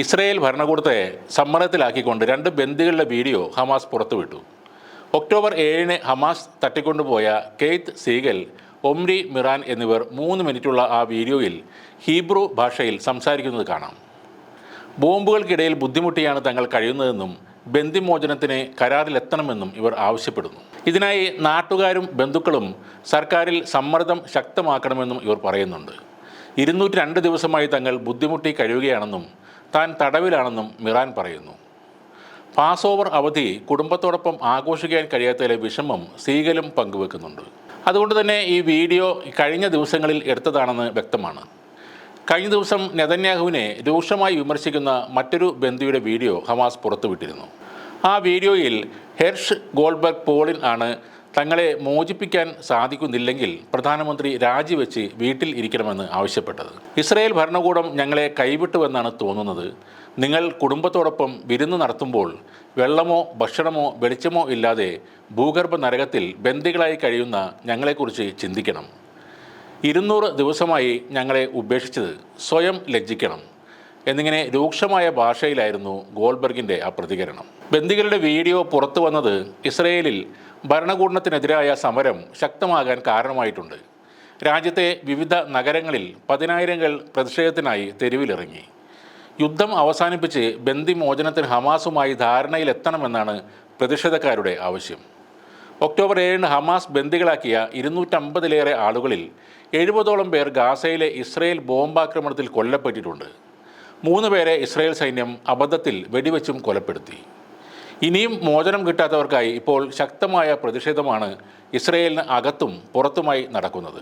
Israel ഭരണകൂടത്തെ സമ്മർദ്ദത്തിലാക്കിക്കൊണ്ട് രണ്ട് ബന്ദികളുടെ വീഡിയോ ഹമാസ് പുറത്തുവിട്ടു. ഒക്ടോബർ ഏഴിന് ഹമാസ് തട്ടിക്കൊണ്ടുപോയ കെയ്ത്ത് സീഗൽ ഒംരി മിറാൻ എന്നിവർ മൂന്ന് മിനിറ്റുള്ള ആ വീഡിയോയിൽ ഹീബ്രു ഭാഷയിൽ സംസാരിക്കുന്നത് കാണാം. ബോംബുകൾക്കിടയിൽ ബുദ്ധിമുട്ടിയാണ് തങ്ങൾ കഴിയുന്നതെന്നും ബന്ദിമോചനത്തിന് കരാറിലെത്തണമെന്നും ഇവർ ആവശ്യപ്പെടുന്നു. ഇതിനായി നാട്ടുകാരും ബന്ധുക്കളും സർക്കാരിൽ സമ്മർദ്ദം ശക്തമാക്കണമെന്നും ഇവർ പറയുന്നുണ്ട്. ഇരുന്നൂറ്റി രണ്ട് ദിവസമായി തങ്ങൾ ബുദ്ധിമുട്ടി കഴിയുകയാണെന്നും താൻ തടവിലാണെന്നും മിറാൻ പറയുന്നു. പാസ് ഓവർ അവധി കുടുംബത്തോടൊപ്പം ആഘോഷിക്കാൻ കഴിയാത്തതിലെ വിഷമം സീഗലും പങ്കുവെക്കുന്നുണ്ട്. അതുകൊണ്ട് തന്നെ ഈ വീഡിയോ കഴിഞ്ഞ ദിവസങ്ങളിൽ എടുത്തതാണെന്ന് വ്യക്തമാണ്. കഴിഞ്ഞ ദിവസം നെതന്യാഹുവിനെ രൂക്ഷമായി വിമർശിക്കുന്ന മറ്റൊരു ബന്ധുവിയുടെ വീഡിയോ ഹമാസ് പുറത്തുവിട്ടിരുന്നു. ആ വീഡിയോയിൽ ഹെർഷ് ഗോൾബർഗ് പോളിൻ ആണ് തങ്ങളെ മോചിപ്പിക്കാൻ സാധിക്കുന്നില്ലെങ്കിൽ പ്രധാനമന്ത്രി രാജിവെച്ച് വീട്ടിൽ ഇരിക്കണമെന്ന് ആവശ്യപ്പെട്ടത്. ഇസ്രയേൽ ഭരണകൂടം ഞങ്ങളെ കൈവിട്ടുവെന്നാണ് തോന്നുന്നത്. നിങ്ങൾ കുടുംബത്തോടൊപ്പം വിരുന്ന് നടത്തുമ്പോൾ വെള്ളമോ ഭക്ഷണമോ വെളിച്ചമോ ഇല്ലാതെ ഭൂഗർഭ നരകത്തിൽ ബന്ദികളായി കഴിയുന്ന ഞങ്ങളെക്കുറിച്ച് ചിന്തിക്കണം. ഇരുന്നൂറ് ദിവസമായി ഞങ്ങളെ ഉപേക്ഷിച്ചത് സ്വയം ലജ്ജിക്കണം എന്നിങ്ങനെ രൂക്ഷമായ ഭാഷയിലായിരുന്നു ഗോൾബർഗിന്റെ ആ പ്രതികരണം. ബന്ദികളുടെ വീഡിയോ പുറത്തു വന്നത് ഇസ്രയേലിൽ ഭരണകൂടത്തിനെതിരായ സമരം ശക്തമാകാൻ കാരണമായിട്ടുണ്ട്. രാജ്യത്തെ വിവിധ നഗരങ്ങളിൽ പതിനായിരങ്ങൾ പ്രതിഷേധത്തിനായി തെരുവിലിറങ്ങി. യുദ്ധം അവസാനിപ്പിച്ച് ബന്ദിമോചനത്തിന് ഹമാസുമായി ധാരണയിലെത്തണമെന്നാണ് പ്രതിഷേധക്കാരുടെ ആവശ്യം. ഒക്ടോബർ ഏഴിന് ഹമാസ് ബന്ദികളാക്കിയ ഇരുന്നൂറ്റമ്പതിലേറെ ആളുകളിൽ എഴുപതോളം പേർ ഗാസയിലെ ഇസ്രയേൽ ബോംബാക്രമണത്തിൽ കൊല്ലപ്പെട്ടിട്ടുണ്ട്. മൂന്ന് പേരെ ഇസ്രയേൽ സൈന്യം അബദ്ധത്തിൽ വെടിവെച്ചും കൊലപ്പെടുത്തി. ഇനിയും മോചനം കിട്ടാത്തവർക്കായി ഇപ്പോൾ ശക്തമായ പ്രതിഷേധമാണ് ഇസ്രയേലിന് അകത്തും പുറത്തുമായി നടക്കുന്നത്.